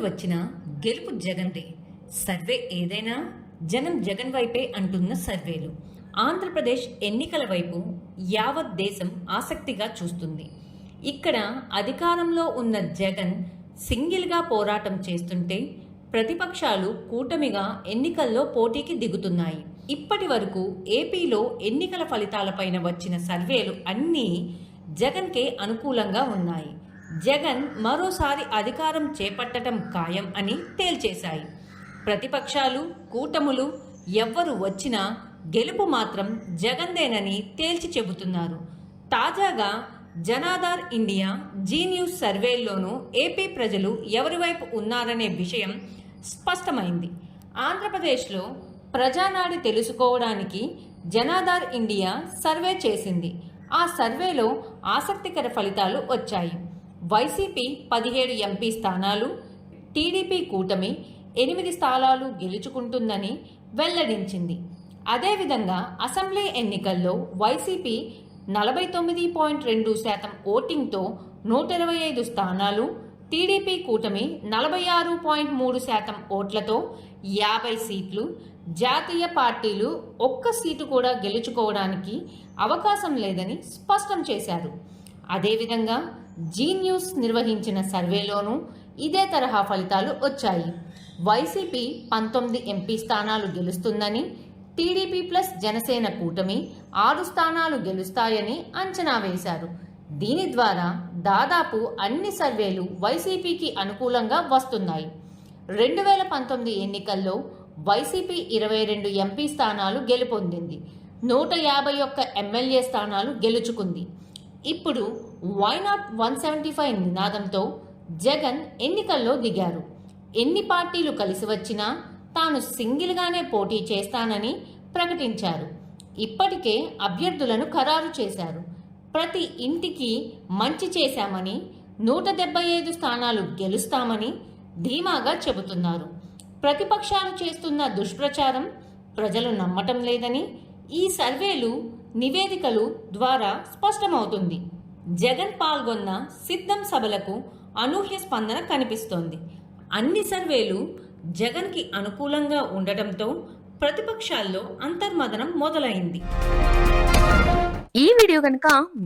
ఎన్ని వచ్చినా గెలుపు జగన్దే సర్వే ఏదైనా జనం జగన్ వైపే అంటున్న సర్వేలు. ఆంధ్రప్రదేశ్ ఎన్నికల వైపు యావత్ దేశం ఆసక్తిగా చూస్తుంది. ఇక్కడ అధికారంలో ఉన్న జగన్ సింగిల్గా పోరాటం చేస్తుంటే ప్రతిపక్షాలు కూటమిగా ఎన్నికల్లో పోటీకి దిగుతున్నాయి. ఇప్పటి వరకు ఏపీలో ఎన్నికల ఫలితాలపైన వచ్చిన సర్వేలు అన్నీ జగన్కే అనుకూలంగా ఉన్నాయి. జగన్ మరోసారి అధికారం చేపట్టడం ఖాయం అని తేల్చేశాయి. ప్రతిపక్షాలు కూటములు ఎవ్వరు వచ్చినా గెలుపు మాత్రం జగందేనని తేల్చి చెబుతున్నారు. తాజాగా జనాధార్ ఇండియా జీ న్యూస్ సర్వేల్లోనూ ఏపీ ప్రజలు ఎవరి వైపు ఉన్నారనే విషయం స్పష్టమైంది. ఆంధ్రప్రదేశ్లో ప్రజానాడి తెలుసుకోవడానికి జనాధార్ ఇండియా సర్వే చేసింది. ఆ సర్వేలో ఆసక్తికర ఫలితాలు వచ్చాయి. వైసీపీ పదిహేడు ఎంపీ స్థానాలు టీడీపీ కూటమి ఎనిమిది స్థానాలు గెలుచుకుంటుందని వెల్లడించింది. అదేవిధంగా అసెంబ్లీ ఎన్నికల్లో వైసీపీ నలభై తొమ్మిది పాయింట్ రెండు శాతం ఓటింగ్తో నూట ఇరవై ఐదు స్థానాలు టీడీపీ కూటమి నలభై ఆరు పాయింట్ మూడు శాతం ఓట్లతో యాభై సీట్లు జాతీయ పార్టీలు ఒక్క సీటు కూడా గెలుచుకోవడానికి అవకాశం లేదని స్పష్టం చేశారు. అదేవిధంగా జీ న్యూస్ నిర్వహించిన సర్వేలోనూ ఇదే తరహా ఫలితాలు వచ్చాయి. వైసీపీ పంతొమ్మిది ఎంపీ స్థానాలు గెలుస్తుందని టీడీపీ ప్లస్ జనసేన కూటమి ఆరు స్థానాలు గెలుస్తాయని అంచనా వేశారు. దీని ద్వారా దాదాపు అన్ని సర్వేలు వైసీపీకి అనుకూలంగా వస్తున్నాయి. రెండు వేల పంతొమ్మిది ఎన్నికల్లో వైసీపీ ఇరవై రెండు ఎంపీ స్థానాలు గెలుపొందింది. నూట యాభై ఒక్క ఎమ్మెల్యే స్థానాలు గెలుచుకుంది. ఇప్పుడు why not one seventy five నినాదంతో జగన్ ఎన్నికల్లో దిగారు. ఎన్ని పార్టీలు కలిసి వచ్చినా తాను సింగిల్గానే పోటీ చేస్తానని ప్రకటించారు. ఇప్పటికే అభ్యర్థులను ఖరారు చేశారు. ప్రతి ఇంటికి మంచి చేశామని నూట డెబ్బై ఐదు స్థానాలు గెలుస్తామని ధీమాగా చెబుతున్నారు. ప్రతిపక్షాలు చేస్తున్న దుష్ప్రచారం ప్రజలు నమ్మటం లేదని ఈ సర్వేలు నివేదికలు ద్వారా స్పష్టమవుతుంది. జగన్ పాల్గొన్న సిద్ధం సభలకు అనూహ్య స్పందన కనిపిస్తోంది. అన్ని సర్వేలు జగన్కి అనుకూలంగా ఉండటంతో ప్రతిపక్షాల్లో అంతర్మదనం మొదలైంది. ఈ వీడియో కనుక